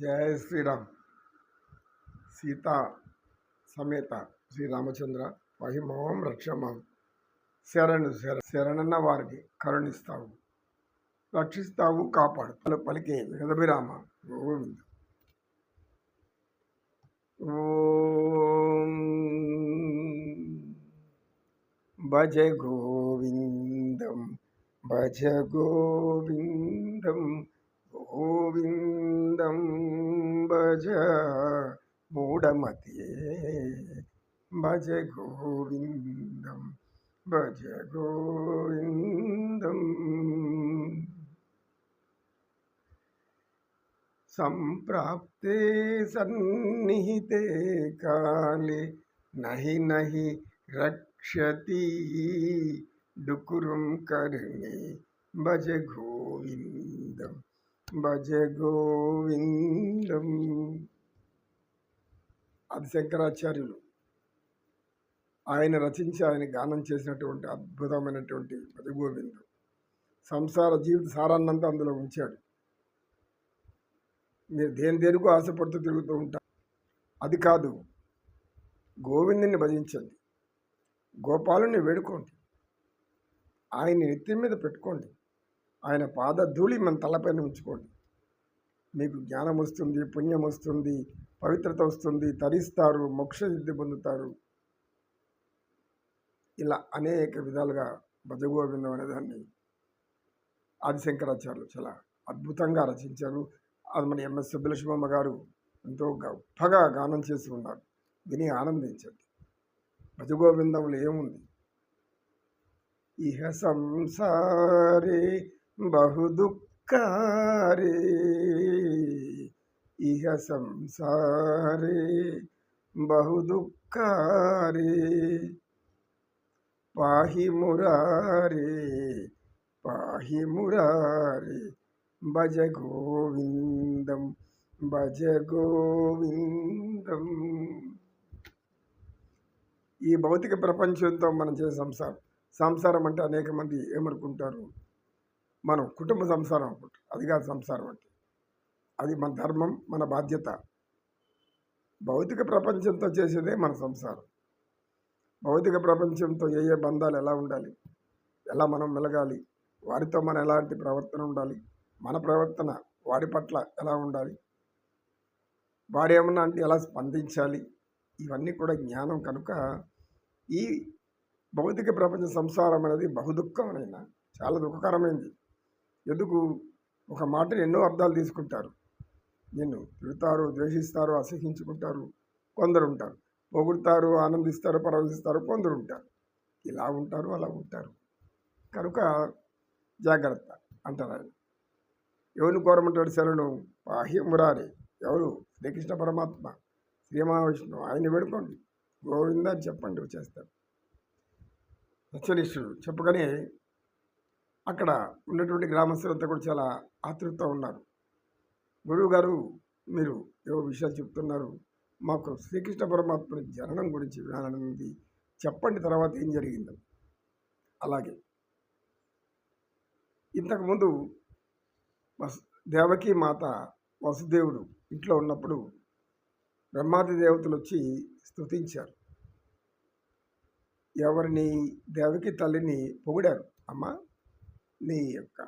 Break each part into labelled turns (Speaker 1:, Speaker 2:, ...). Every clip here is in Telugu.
Speaker 1: జయ శ్రీరామ్. సీతా సమేత శ్రీరామచంద్ర మహిమోం రక్షమాం. శరణు శర శరణన్న వారికి కరుణిస్తావు. రక్షిస్తావు కాపాడు. పలు పలికే విరదభిరామ గోవింద. ఓం భజ గోవిందం భజ గోవిందం. గోవిందం భజ మూఢమతే. భజ గోవిందం భజ గోవిందం. సంప్రాప్తే సన్నిహితే కాలే నహి నహి రక్షతి. డుకురుం కర్ణి భజ గోవిందం. భజ గోవిందం. అది శంకరాచార్యులు. ఆయన రచించి ఆయన గానం చేసినటువంటి అద్భుతమైనటువంటి భజ గోవిందం సంసార జీవిత సారాన్నంతా అందులో ఉంచాడు. మీరు దేని దేనికో ఆశపడుతూ తిరుగుతూ ఉంటారు. అది కాదు గోవిందుని భజించండి. గోపాలుని వేడుకోండి. ఆయన నెత్తి మీద పెట్టుకోండి. ఆయన పాద ధూళి మన తలపైన ఉంచుకోండి. మీకు జ్ఞానం వస్తుంది పుణ్యం వస్తుంది పవిత్రత వస్తుంది తరిస్తారు మోక్షసిద్ధి పొందుతారు. ఇలా అనేక విధాలుగా భజగోవిందం అనే దాన్ని ఆదిశంకరాచార్యులు చాలా అద్భుతంగా రచించారు. అది మన ఎంఎస్ సుబ్బలక్ష్మమ్మ గారు ఎంతో గొప్పగా గానం చేసి ఉన్నారు. విని ఆనందించండి. భజగోవిందంలో ఏముంది? ఇహ సంసారే బహు దుఃఖారే ఇహ సంసారే బహు దుఃఖారే. పాహి మురారే పాహి మురారే భజ గోవిందం భజ గోవిందం. ఈ భౌతిక ప్రపంచంతో మనం చేసే సంసారం సంసారం అంటే అనేక మంది ఏమనుకుంటారు? మనం కుటుంబ సంసారం అనుకుంటారు అది కాదు సంసారం అంటే. అది మన ధర్మం మన బాధ్యత. భౌతిక ప్రపంచంతో చేసేదే మన సంసారం. భౌతిక ప్రపంచంతో ఏ ఏ బంధాలు ఎలా ఉండాలి? ఎలా మనం మెలగాలి? వారితో మన ఎలాంటి ప్రవర్తన ఉండాలి? మన ప్రవర్తన వారి పట్ల ఎలా ఉండాలి? వారు ఏమన్నా అంటే ఎలా స్పందించాలి? ఇవన్నీ కూడా జ్ఞానం కనుక ఈ భౌతిక ప్రపంచ సంసారం అనేది బహుదుఃఖమైన చాలా దుఃఖకరమైంది. ఎందుకు ఒక మాటను ఎన్నో అర్థాలు తీసుకుంటారు. నిన్ను తిడతారు ద్వేషిస్తారు అసహించుకుంటారు కొందరు ఉంటారు. పొగుడుతారు ఆనందిస్తారు పరవశిస్తారు కొందరు ఉంటారు. ఇలా ఉంటారు అలా ఉంటారు. కనుక జాగ్రత్త అంటారు ఆయన. ఎవరిని కోరమంటాడు శరణు? బాహ్య మురారి ఎవరు? శ్రీకృష్ణ పరమాత్మ. శ్రీ మహావిష్ణువు ఆయన వేడుకోండి. గోవింద అని చెప్పండి వచ్చేస్తాడు. సత్యనిష్ఠుడు చెప్పగానే అక్కడ ఉన్నటువంటి గ్రామస్తులంతా కూడా చాలా ఆతృతతో ఉన్నారు. గురువు గారు మీరు ఏవో విషయాలు చెప్తున్నారు. మాకు శ్రీకృష్ణ పరమాత్మని జననం గురించి వినాలని ఉంది చెప్పండి తర్వాత ఏం జరిగిందని అలాగే. ఇంతకుముందు వసు దేవకి మాత వసుదేవుడు ఇంట్లో ఉన్నప్పుడు బ్రహ్మాది దేవతలు వచ్చి స్తుతించారు. ఎవరిని? దేవకి తల్లిని పొగిడారు. అమ్మ నీ యొక్క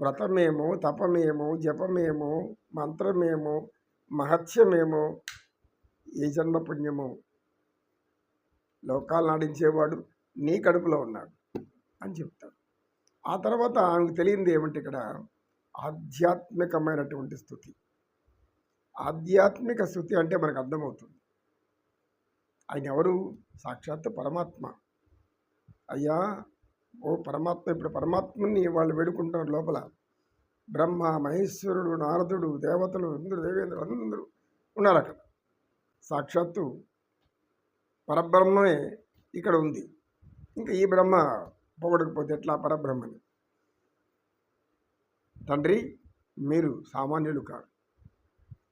Speaker 1: వ్రతమేమో తపమేమో జపమేమో మంత్రమేమో మహత్యమేమో ఏ జన్మ పుణ్యమో లోకాలు నడించేవాడు నీ కడుపులో ఉన్నాడు అని చెప్తాడు. ఆ తర్వాత ఆమెకు తెలియంది ఏమంటే ఇక్కడ ఆధ్యాత్మికమైనటువంటి స్థుతి. ఆధ్యాత్మిక స్థుతి అంటే మనకు అర్థమవుతుంది. ఆయన ఎవరు? సాక్షాత్ పరమాత్మ. అయ్యా ఓ పరమాత్మ ఇప్పుడు పరమాత్మని వాళ్ళు వేడుకుంటారు లోపల. బ్రహ్మ మహేశ్వరుడు నారదుడు దేవతలు ఇంద్రుడు దేవేంద్రుడు అందరూ ఉన్నారు అక్కడ సాక్షాత్తు పరబ్రహ్మమే ఇక్కడ ఉంది. ఇంకా ఈ బ్రహ్మ పొగడకపోతే ఎట్లా పరబ్రహ్మని? తండ్రి మీరు సామాన్యులు కాదు.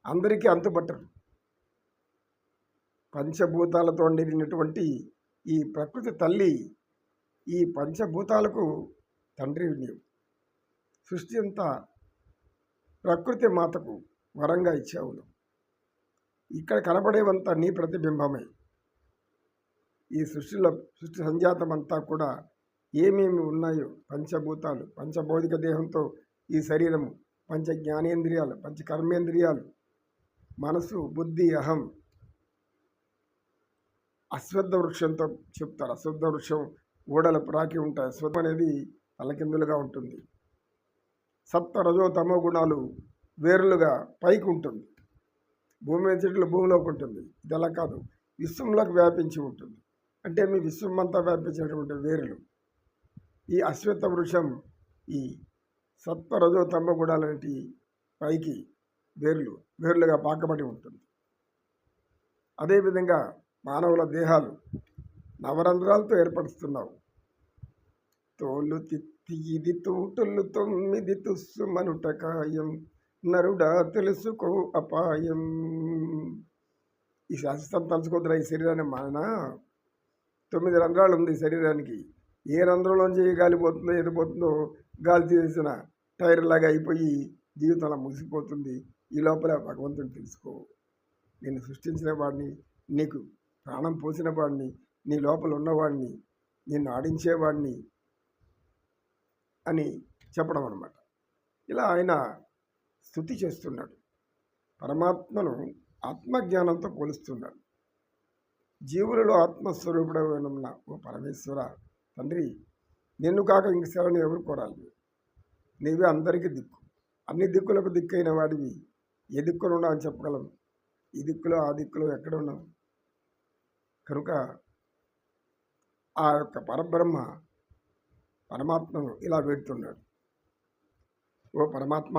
Speaker 1: అందరికీ అంతుపట్టరు. పంచభూతాలతో నిండినటువంటి ఈ ప్రకృతి తల్లి ఈ పంచభూతాలకు తండ్రి నీవు. సృష్టి అంతా ప్రకృతి మాతకు వరంగా ఇచ్చావు నువ్వు. ఇక్కడ కనబడేవంతా నీ ప్రతిబింబమే. ఈ సృష్టిలో సృష్టి సంజాతం అంతా కూడా ఏమేమి ఉన్నాయో పంచభూతాలు పంచభౌతిక దేహంతో ఈ శరీరము పంచ జ్ఞానేంద్రియాలు పంచ కర్మేంద్రియాలు మనసు బుద్ధి అహం అశ్వద్ధ వృక్షంతో చెప్తారు. అశ్వద్ధ వృక్షం ఓడలు రాకి ఉంటాయి అశ్వత్థం అనేది తలకిందులుగా ఉంటుంది. సప్త రజో తమో గుణాలు వేరులుగా పైకి ఉంటుంది. భూమి మీద చెట్లు భూమిలోకి ఉంటుంది. ఇది అలా కాదు. విశ్వంలోకి వ్యాపించి ఉంటుంది. అంటే మీ విశ్వం అంతా వ్యాపించినటువంటి వేరులు. ఈ అశ్వత్థ వృక్షం ఈ సత్వ రజో తమ గుణాలనేటి పైకి వేర్లు వేర్లుగా పాకబడి ఉంటుంది. అదేవిధంగా మానవుల దేహాలు నవరంధ్రాలతో ఏర్పరుస్తున్నావు. తోలు తిత్తి తోటలు తూటులు తొమ్మిది తుస్సుమనుట కాయం నరుడా తెలుసుకో అపాయం. ఈ శాస్త్రం తలుచుకోద్దురా ఈ శరీరాన్ని మాన తొమ్మిది రంధ్రాలు ఉంది శరీరానికి. ఏ రంధ్రంలోంచి గాలి పోతుందో ఏది పోతుందో గాలి తీసిన టైర్ లాగా అయిపోయి జీవితంలో ముగిసిపోతుంది. ఈ లోపల భగవంతుని తెలుసుకో. నేను సృష్టించిన వాడిని నీకు ప్రాణం పోసిన వాడిని నీ లోపల ఉన్నవాడిని నిన్ను ఆడించేవాడిని అని చెప్పడం అనమాట ఇలా ఆయన స్థుతి చేస్తున్నాడు. పరమాత్మను ఆత్మజ్ఞానంతో పోలుస్తున్నాడు. జీవులలో ఆత్మస్వరూపుడమైన ఓ పరమేశ్వర తండ్రి నిన్ను కాక ఇంక శరణు ఎవరు కోరాలి? నీవే అందరికీ దిక్కు. అన్ని దిక్కులకు దిక్కైన వాడివి. ఏ దిక్కున ఉన్నావు అని చెప్పగలం? ఈ దిక్కులో ఆ దిక్కులో ఎక్కడ ఉన్నావు? కనుక ఆ యొక్క పరబ్రహ్మ పరమాత్మను ఇలా వేడుతున్నాడు ఓ పరమాత్మ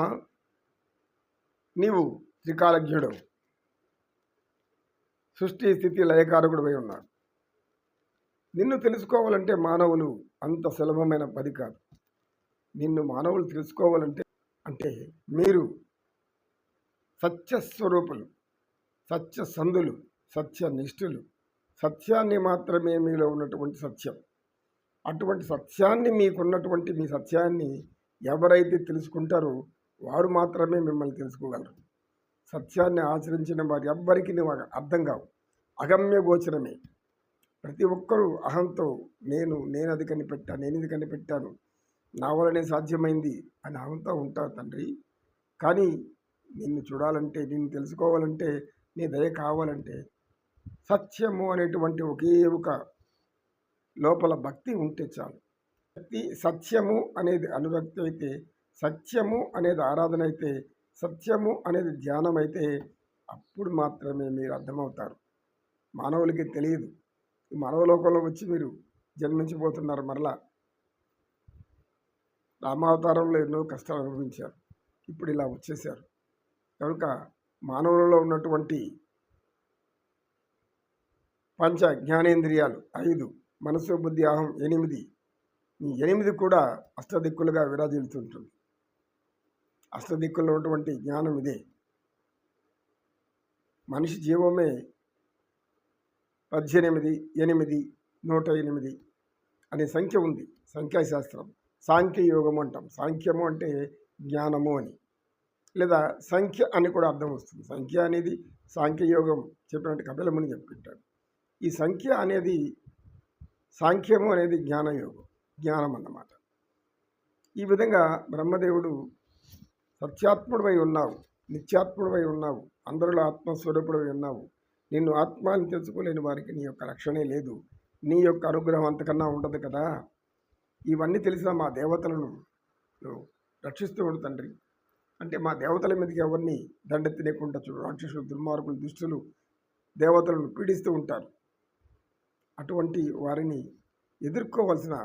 Speaker 1: నీవు త్రికాలజ్ఞుడు. సృష్టి స్థితి లయకారకుడుపై ఉన్నాడు నిన్ను తెలుసుకోవాలంటే మానవులు అంత సులభమైన పది కాదు. నిన్ను మానవులు తెలుసుకోవాలంటే అంటే మీరు సత్యస్వరూపులు సత్య సంధులు సత్య నిష్ఠులు సత్యాన్ని మాత్రమే మీలో ఉన్నటువంటి సత్యం. అటువంటి సత్యాన్ని మీకున్నటువంటి మీ సత్యాన్ని ఎవరైతే తెలుసుకుంటారో వారు మాత్రమే మిమ్మల్ని తెలుసుకోగలరు. సత్యాన్ని ఆచరించిన వారు ఎవ్వరికి అర్థం కావు. అగమ్య గోచరమే. ప్రతి ఒక్కరూ అహంతో నేను నేను అది కనిపెట్టాను నేను ఇది కనిపెట్టాను నా వలనే సాధ్యమైంది అని అహంతో ఉంటావు తండ్రి. కానీ నిన్ను చూడాలంటే నిన్ను తెలుసుకోవాలంటే నీ దయ కావాలంటే సత్యము అనేటువంటి ఒకే ఒక లోపల భక్తి ఉంటే చాలు. భక్తి సత్యము అనేది అనురక్తి అయితే సత్యము అనేది ఆరాధన అయితే సత్యము అనేది ధ్యానం అయితే అప్పుడు మాత్రమే మీరు అర్థమవుతారు. మానవులకి తెలియదు. ఈ మానవలోకంలో వచ్చి మీరు జన్మించిపోతున్నారు మరలా. రామావతారంలో ఎన్నో కష్టాలు అనుభవించారు. ఇప్పుడు ఇలా వచ్చేసారు. కనుక మానవులలో ఉన్నటువంటి పంచ జ్ఞానేంద్రియాలు ఐదు మనసు బుద్ధి అహం ఎనిమిది. ఈ ఎనిమిది కూడా అష్టదిక్కులుగా విరాజిల్లుతుంటుంది. అష్టదిక్కుల్లో ఉన్నటువంటి జ్ఞానం ఇదే. మనిషి జీవమే పద్దెనిమిది ఎనిమిది నూట ఎనిమిది అనే సంఖ్య ఉంది. సంఖ్యాశాస్త్రం. సాంఖ్యయోగము అంటాం. సాంఖ్యము అంటే జ్ఞానము అని. లేదా సంఖ్య అని కూడా అర్థం వస్తుంది. సంఖ్య అనేది సాంఖ్యయోగం చెప్పినట్టు కపిలముని చెప్పింటాడు. ఈ సంఖ్య అనేది సాంఖ్యము అనేది జ్ఞానయోగం జ్ఞానం అన్నమాట. ఈ విధంగా బ్రహ్మదేవుడు సత్యాత్ముడివై ఉన్నావు నిత్యాత్ముడివై ఉన్నావు అందరిలో ఆత్మస్వరూపుడివై ఉన్నావు. నిన్ను ఆత్మాన్ని తెలుసుకోలేని వారికి నీ యొక్క రక్షణే లేదు. నీ యొక్క అనుగ్రహం అంతకన్నా ఉండదు కదా. ఇవన్నీ తెలిసిన మా దేవతలను రక్షిస్తూ ఉండు తండ్రి. అంటే మా దేవతల మీదకి ఎవరిని దండెత్తినేకుండా చూడు రాక్షసులు దుర్మార్గులు దుష్టులు దేవతలను పీడిస్తూ ఉంటారు. అటువంటి వారిని ఎదుర్కోవలసిన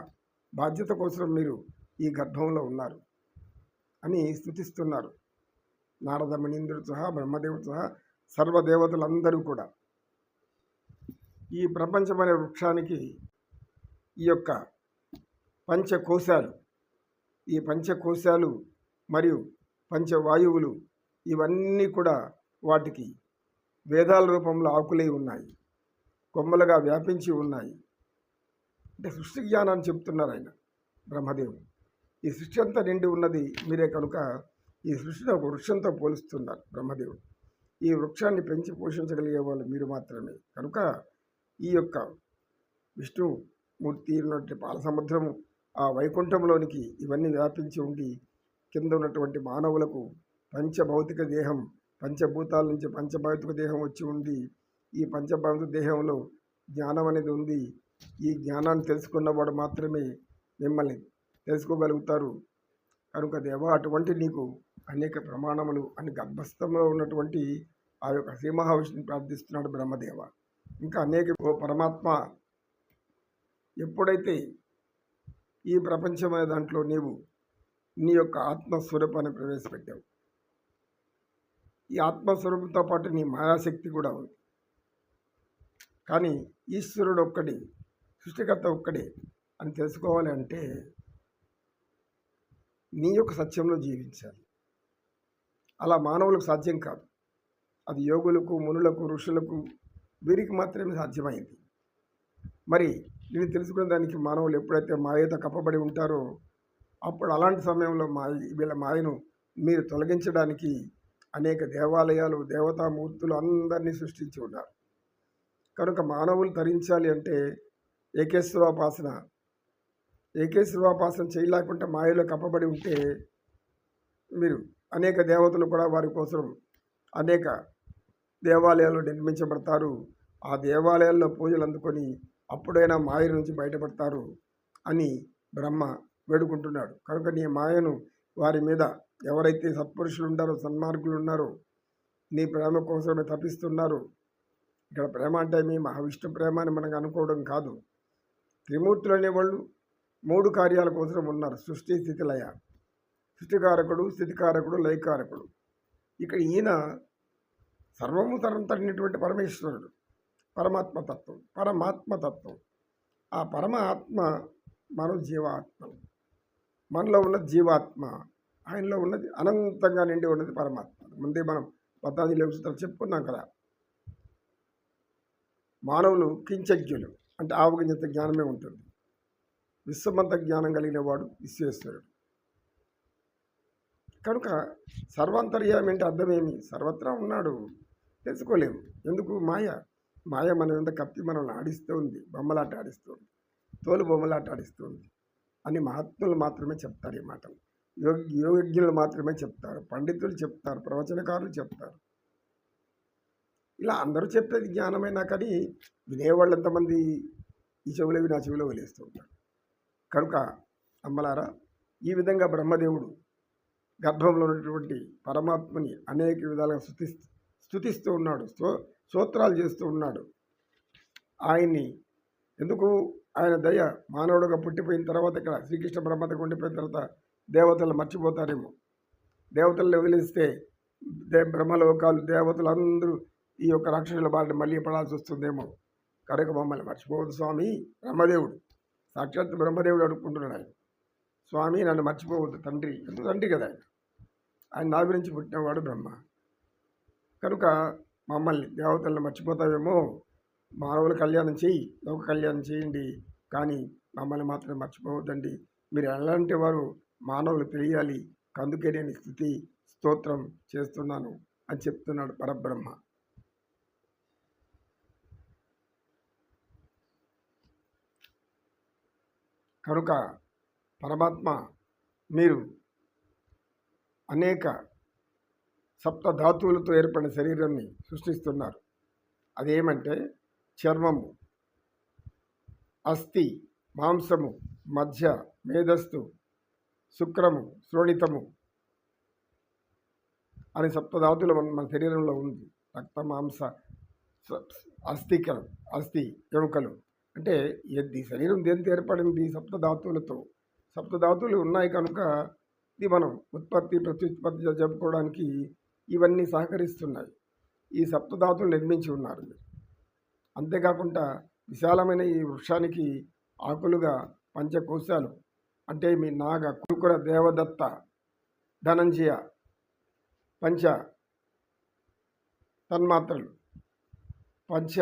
Speaker 1: బాధ్యత కోసం మీరు ఈ గర్భంలో ఉన్నారు అని స్థుతిస్తున్నారు. నారద మణీంద్రుడు సహా బ్రహ్మదేవుడు సహా సర్వదేవతలందరూ కూడా. ఈ ప్రపంచమనే వృక్షానికి ఈ యొక్క పంచకోశాలు ఈ పంచకోశాలు మరియు పంచవాయువులు ఇవన్నీ కూడా వాటికి వేదాల రూపంలో ఆకులై ఉన్నాయి. కొమ్మలుగా వ్యాపించి ఉన్నాయి. అంటే సృష్టి జ్ఞానాన్ని చెప్తున్నారు ఆయన బ్రహ్మదేవుడు. ఈ సృష్టి అంతా నిండి ఉన్నది మీరే కనుక ఈ సృష్టిని ఒక వృక్షంతో పోలుస్తున్నారు బ్రహ్మదేవుడు. ఈ వృక్షాన్ని పెంచి పోషించగలిగే వాళ్ళు మీరు మాత్రమే. కనుక ఈ యొక్క విష్ణు మూర్తి ఉన్నటువంటి పాలసముద్రము ఆ వైకుంఠంలోనికి ఇవన్నీ వ్యాపించి ఉండి కింద ఉన్నటువంటి మానవులకు పంచభౌతిక దేహం పంచభూతాల నుంచి పంచభౌతిక దేహం వచ్చి ఉండి ఈ పంచభౌతిక దేహంలో జ్ఞానం అనేది ఉంది. ఈ జ్ఞానాన్ని తెలుసుకున్నవాడు మాత్రమే మిమ్మల్ని తెలుసుకోగలుగుతారు. కనుక దేవ అటువంటి నీకు అనేక ప్రమాణములు అని గర్భస్థంలో ఉన్నటువంటి ఆ యొక్క శ్రీ మహావిష్ణుని ప్రార్థిస్తున్నాడు బ్రహ్మదేవ. ఇంకా అనేక పరమాత్మ ఎప్పుడైతే ఈ ప్రపంచమైన దాంట్లో నీవు నీ యొక్క ఆత్మస్వరూపాన్ని ప్రవేశపెట్టావు. ఈ ఆత్మస్వరూపంతో పాటు నీ మాయాశక్తి కూడా ఉంది. కానీ ఈశ్వరుడు ఒక్కడి సృష్టికర్త ఒక్కడే అని తెలుసుకోవాలి అంటే నీ యొక్క సత్యంలో జీవించాలి. అలా మానవులకు సాధ్యం కాదు. అది యోగులకు మునులకు ఋషులకు వీరికి మాత్రమే సాధ్యమైంది. మరి నేను తెలుసుకునే దానికి మానవులు ఎప్పుడైతే మాయతో కప్పబడి ఉంటారో అప్పుడు అలాంటి సమయంలో మా వీళ్ళ మాయను మీరు తొలగించడానికి అనేక దేవాలయాలు దేవతామూర్తులు అందరినీ సృష్టించి ఉన్నారు. కనుక మానవులు తరించాలి అంటే ఏకేశ్వరోపాసన ఏకేశ్వరోపాసన చేయలేకుంటే మాయలో కప్పబడి ఉంటే మీరు అనేక దేవతలు కూడా వారి కోసం అనేక దేవాలయాలు నిర్మించబడతారు. ఆ దేవాలయాల్లో పూజలు అందుకొని అప్పుడైనా మాయ నుంచి బయటపడతారు అని బ్రహ్మ వేడుకుంటున్నాడు. కనుక నీ మాయను వారి మీద ఎవరైతే సత్పురుషులు ఉన్నారో సన్మార్గులు ఉన్నారో నీ ప్రేమ కోసమే తప్పిస్తున్నారు ఇక్కడ ప్రేమ అంటే మీ మహావిష్ణు ప్రేమ అని మనకు అనుకోవడం కాదు. త్రిమూర్తులు అనేవాళ్ళు మూడు కార్యాల కోసం ఉన్నారు. సృష్టి స్థితి లయ. సృష్టికారకుడు స్థితికారకుడు లయకారకుడు. ఇక్కడ ఈయన సర్వము తరంతడినటువంటి పరమేశ్వరుడు. పరమాత్మతత్వం పరమాత్మతత్వం. ఆ పరమ ఆత్మ మనం జీవాత్మ. మనలో ఉన్న జీవాత్మ ఆయనలో ఉన్నది అనంతంగా నిండి ఉన్నది పరమాత్మ. ముందే మనం పద్దాది సూత్రాలు చెప్పుకున్నాం కదా. మానవులు కించజ్ఞులు. అంటే ఆవగింజంత జ్ఞానమే ఉంటుంది. విశ్వమంత జ్ఞానం కలిగిన వాడు విశ్వేశ్వరుడు. కనుక సర్వాంతర్యామి అంటే అర్థమేమి? సర్వత్రా ఉన్నాడు. తెలుసుకోలేము. ఎందుకు? మాయ. మాయ మన ఎంత కప్పి మనల్ని ఆడిస్తూ ఉంది బొమ్మలాట ఆడిస్తుంది. తోలు బొమ్మలాట ఆడిస్తుంది. అని మహాత్ములు మాత్రమే చెప్తారు ఈ మాటలు. యోగ యోగజ్ఞులు మాత్రమే చెప్తారు. పండితులు చెప్తారు. ప్రవచనకారులు చెప్తారు. ఇలా అందరూ చెప్పేది జ్ఞానమైనా కానీ వినేవాళ్ళు ఎంతమంది ఈ చెవులవి నా చెవిలో వదిలేస్తూ ఉంటారు. కనుక అమ్మలారా ఈ విధంగా బ్రహ్మదేవుడు గర్భంలో ఉన్నటువంటి పరమాత్మని అనేక విధాలుగా స్థుతి స్థుతిస్తూ ఉన్నాడు స్తో స్తోత్రాలు చేస్తూ ఉన్నాడు. ఆయన్ని ఎందుకు? ఆయన దయ మానవుడుగా పుట్టిపోయిన తర్వాత ఇక్కడ శ్రీకృష్ణ బ్రహ్మతకు ఉండిపోయిన తర్వాత దేవతలు మర్చిపోతారేమో. దేవతలను వదిలిస్తే దే బ్రహ్మలోకాలు దేవతలు అందరూ ఈ యొక్క రాక్షసుల బారిన మళ్ళీ పడాల్సి వస్తుందేమో కనుక మమ్మల్ని మర్చిపోవద్దు స్వామి. బ్రహ్మదేవుడు. సాక్షాత్ బ్రహ్మదేవుడు అడుక్కుంటున్నాడు ఆయన. స్వామి నన్ను మర్చిపోవద్దు తండ్రి. ఎందుకు తండ్రి కదా ఆయన? ఆయన నా గురించి పుట్టినవాడు బ్రహ్మ. కనుక మమ్మల్ని దేవతలను మర్చిపోతావేమో? మానవుల కళ్యాణం చేయి లోక కళ్యాణం చేయండి. కానీ మమ్మల్ని మాత్రం మర్చిపోవద్దండి. మీరు ఎలాంటి వారు మానవులు తెలియాలి. అందుకే నేను స్థుతి స్తోత్రం చేస్తున్నాను అని చెప్తున్నాడు పరబ్రహ్మ. కనుక పరమాత్మ మీరు అనేక సప్త ధాతువులతో ఏర్పడిన శరీరాన్ని సృష్టిస్తున్నారు. అదేమంటే చర్మము అస్థి మాంసము మధ్య మేధస్సు శుక్రము శ్రోణితము అనే సప్తధాతులు మన మన శరీరంలో ఉంది. రక్త మాంస అస్థిక అస్థి ఎముకలు. అంటే ఇది శరీరం దేనితో ఏర్పడింది? సప్తధాతువులతో సప్తధాతువులు ఉన్నాయి కనుక ఇది మనం ఉత్పత్తి ప్రత్యుత్పత్తి జరుపుకోవడానికి ఇవన్నీ సహకరిస్తున్నాయి. ఈ సప్తధాతులు నిర్మించి ఉన్నారు. అంతేకాకుండా విశాలమైన ఈ వృక్షానికి ఆకులుగా పంచకోశాలు అంటే మీ నాగ కురుకుర దేవదత్త ధనంజయ పంచ తన్మాత్రలు పంచ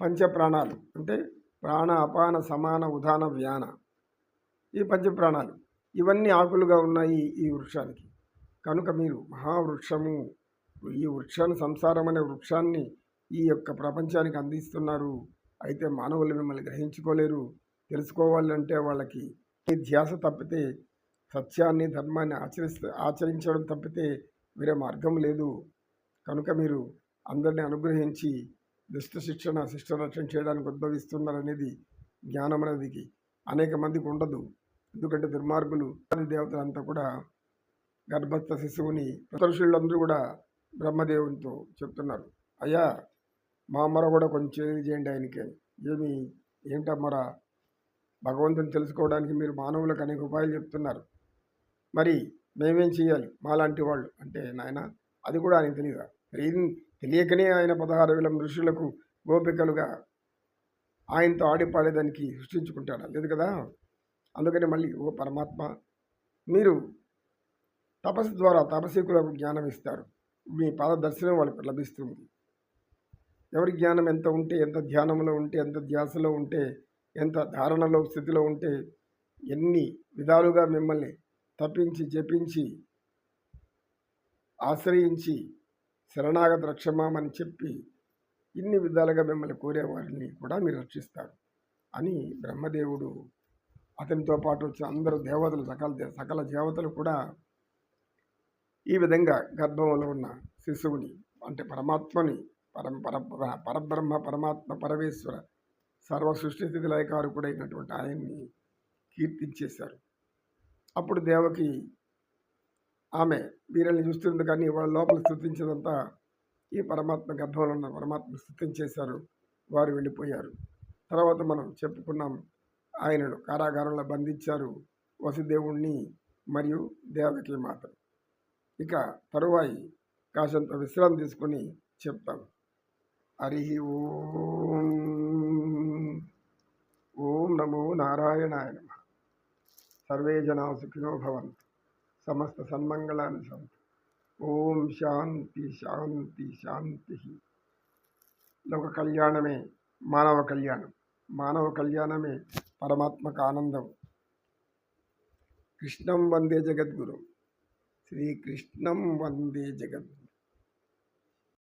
Speaker 1: పంచ ప్రాణాలు అంటే ప్రాణ అపాన సమాన ఉదాన వ్యాన. ఈ పంచప్రాణాలు. ఇవన్నీ ఆకులుగా ఉన్నాయి ఈ వృక్షానికి. కనుక మీరు మహావృక్షము ఈ వృక్షాన్ని సంసారం అనే వృక్షాన్ని ఈ యొక్క ప్రపంచానికి అందిస్తున్నారు. అయితే మానవులు మిమ్మల్ని గ్రహించుకోలేరు. తెలుసుకోవాలంటే వాళ్ళకి ఈ ధ్యాస తప్పితే సత్యాన్ని ధర్మాన్ని ఆచరిస్తే ఆచరించడం తప్పితే వేరే మార్గం లేదు. కనుక మీరు అందరిని అనుగ్రహించి దుష్ట శిక్షణ శిష్ట రక్షణ చేయడానికి ఉద్భవిస్తున్నారనేది జ్ఞానం అనేది అనేక మందికి ఉండదు. ఎందుకంటే దుర్మార్గులు ఆది దేవతలంతా కూడా గర్భస్థ శిశువుని ప్రదర్శులందరూ కూడా బ్రహ్మదేవునితో చెప్తున్నారు. అయ్యా మా మొర కూడా కొంచెం చేయండి ఆయనకి. ఏమి ఏంటమ్మర భగవంతుని తెలుసుకోవడానికి మీరు మానవులకు అనేక ఉపాయాలు చెప్తున్నారు. మరి మేమేం చేయాలి? మాలాంటి వాళ్ళు అంటే నాయన అది కూడా ఆయన తెలియదా తెలియకనే ఆయన పదహారు వేల ఋషులకు గోపికలుగా ఆయనతో ఆడిపాడేదానికి సృష్టించుకుంటాడు. లేదు కదా? అందుకని మళ్ళీ ఓ పరమాత్మ మీరు తపస్సు ద్వారా తపస్సుకులకు జ్ఞానం ఇస్తారు. మీ పాద దర్శనం వాళ్ళకి లభిస్తుంది. ఎవరి జ్ఞానం ఎంత ఉంటే ఎంత ధ్యానంలో ఉంటే ఎంత ధ్యాసలో ఉంటే ఎంత ధారణలో స్థితిలో ఉంటే ఎన్ని విధాలుగా మిమ్మల్ని తప్పించి జపించి ఆశ్రయించి శరణాగత రక్షమామని చెప్పి ఇన్ని విధాలుగా మిమ్మల్ని కోరేవారిని కూడా మీరు రక్షిస్తారు అని బ్రహ్మదేవుడు అతనితో పాటు వచ్చిన అందరూ దేవతలు సకల సకల దేవతలు కూడా ఈ విధంగా గర్భంలో ఉన్న శిశువుని అంటే పరమాత్మని పరం పర పర- పరబ్రహ్మ పరమాత్మ పరమేశ్వర సర్వ సృష్టి స్థితి లయకారకుడైనటువంటి ఆయన్ని కీర్తించేశారు. అప్పుడు దేవకి ఆమె వీరల్ని చూస్తుంది కానీ వాళ్ళ లోపల స్థుతించేదంతా ఈ పరమాత్మ గర్భంలో ఉన్న పరమాత్మ స్థుతించేశారు వారు వెళ్ళిపోయారు. తర్వాత మనం చెప్పుకున్నాం ఆయనను కారాగారంలో బంధించారు వసుదేవుణ్ణి మరియు దేవకి మాత్రం. ఇక తరువాయి కాసంత విశ్రాంతి తీసుకొని చెప్తాం. హరి ఓం ఓం నమో నారాయణాయ నమ. సర్వే జనా సుఖినో భవంతు. సమస్త సన్మంగళాన్ని సంతు ఓం శాంతి శాంతి శాంతి. లోక కళ్యాణమే మానవ కళ్యాణం. మానవ కళ్యాణమే పరమాత్మక ఆనందం. కృష్ణం వందే జగద్గురు. శ్రీకృష్ణం వందే జగద్గురు.